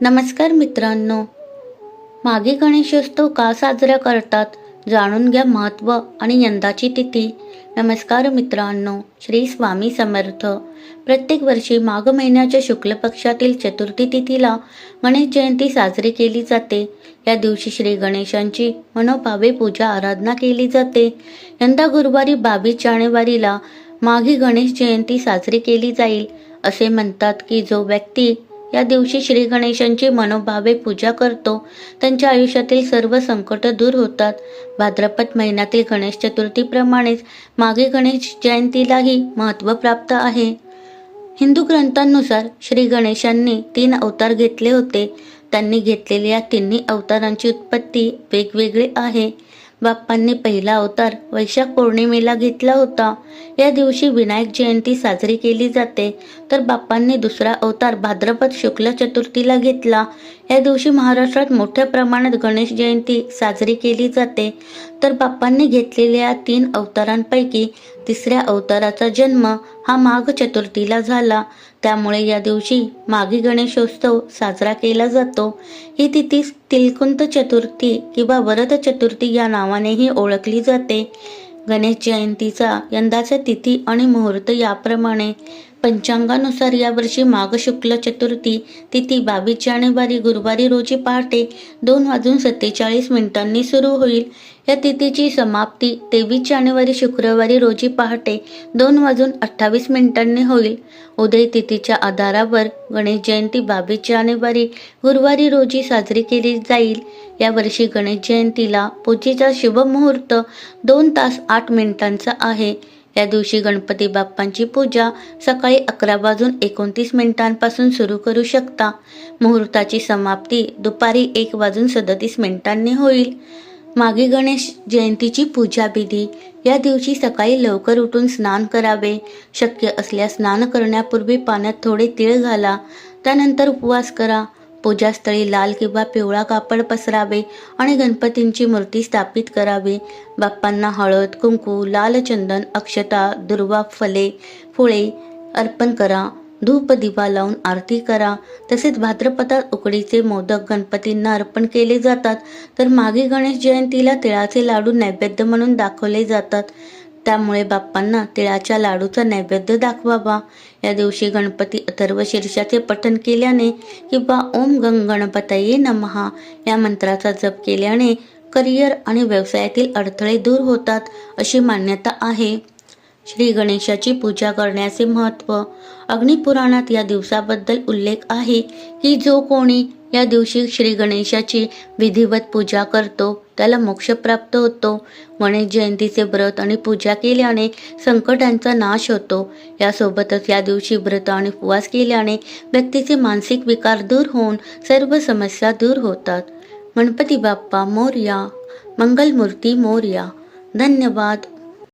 नमस्कार मित्रांनो. मागे गणेशोत्सव का साजरा करतात? जाणून घ्या महत्त्व आणि यंदाची तिथी. नमस्कार मित्रांनो श्री स्वामी समर्थ. प्रत्येक वर्षी माघ महिन्याच्या शुक्ल पक्षातील चतुर्थी तिथीला गणेश जयंती साजरी केली जाते. या दिवशी श्री गणेशांची मनोभावे पूजा आराधना केली जाते. यंदा गुरुवारी बावीस जानेवारीला माघी गणेश जयंती साजरी केली जाईल असे म्हणतात की जो व्यक्ती या दिवशी श्री गणेशांची मनोभावे पूजा करतो. त्यांच्या आयुष्यातील सर्व संकट दूर होतात. भाद्रपद महिन्यातील गणेश चतुर्थीप्रमाणेच मागे गणेश जयंतीलाही महत्त्व प्राप्त आहे. हिंदू ग्रंथांनुसार श्री गणेशांनी तीन अवतार घेतले होते. त्यांनी घेतलेल्या तिन्ही अवतारांची उत्पत्ती वेगवेगळी आहे. बाप्पांनी पहिला अवतार वैशाख पौर्णिमेला घेतला होता. या दिवशी विनायक जयंती साजरी केली जाते. तर बाप्पांनी दुसरा अवतार भाद्रपद शुक्ल चतुर्थीला घेतला. या दिवशी महाराष्ट्रात मोठ्या प्रमाणात गणेश जयंती साजरी केली जाते. तर बाप्पांनी घेतलेल्या तीन अवतारांपैकी तिसऱ्या अवताराचा जन्म हा माघ चतुर्थीला झाला. त्यामुळे या दिवशी माघी गणेशोत्सव साजरा केला जातो. ही तिथी तिलकुंत चतुर्थी किंवा वरद चतुर्थी या नावानेही ओळखली जाते. गणेश जयंतीचा यंदाचा तिथी आणि मुहूर्त याप्रमाणे पंचांगानुसार यावर्षी माघ शुक्ल चतुर्थी तिथी बावीस जानेवारी गुरुवारी रोजी पहाटे दोन वाजून सत्तेचाळीस मिनिटांनी सुरू होईल. या तिथीची समाप्ती तेवीस जानेवारी शुक्रवारी रोजी पहाटे दोन वाजून अठ्ठावीस मिनिटांनी होईल. उदय तिथीच्या आधारावर गणेश जयंती बावीस जानेवारी गुरुवारी रोजी साजरी केली जाईल. यावर्षी गणेश जयंतीला पूजेचा शुभ मुहूर्त दोन तास आठ मिनिटांचा आहे. त्या दिवशी गणपती बाप्पांची पूजा सकाळी अकरा वाजून एकोणतीस मिनिटांपासून सुरू करू शकता. मुहूर्ताची समाप्ती दुपारी एक वाजून सदतीस मिनिटांनी होईल. मागे गणेश जयंतीची पूजा विधी या दिवशी सकाळी लवकर उठून स्नान करावे. शक्य असल्यास स्नान करण्यापूर्वी पाण्यात थोडे तीळ घाला. त्यानंतर उपवास करा. पूजास्थळी लाल किंवा पिवळा कापड पसरावे आणि गणपतींची मूर्ती स्थापित करावी. बाप्पांना हळद कुंकू लाल चंदन अक्षता दुर्वा फले फुळे अर्पण करा. धूप दिवा लावून आरती करा. तसेच भाद्रपदात उकडीचे मोदक गणपतींना अर्पण केले जातात. तर मागे गणेश जयंतीला तिळाचे लाडू नैवेद्य म्हणून दाखवले जातात. त्यामुळे बाप्पांना तिळाच्या लाडूचा नैवेद्य दाखवावा. या दिवशी गणपती अथर्व शीर्षाचे पठण केल्याने किंवा ओम गंग गणपतये नमहा या मंत्राचा जप केल्याने करिअर आणि व्यवसायातील अडथळे दूर होतात अशी मान्यता आहे. श्री गणेशाची पूजा करण्याचे महत्त्व. अग्निपुराणात या दिवसाबद्दल उल्लेख आहे की जो कोणी या दिवशी श्री गणेशाची विधिवत पूजा करतो त्याला मोक्ष प्राप्त होतो. गणेश जयंतीचे व्रत आणि पूजा केल्याने संकटांचा नाश होतो. यासोबतच या दिवशी व्रत आणि उपवास केल्याने व्यक्तीचे मानसिक विकार दूर होऊन सर्व समस्या दूर होतात. गणपती बाप्पा मोर्या मंगलमूर्ती मोर्या. धन्यवाद.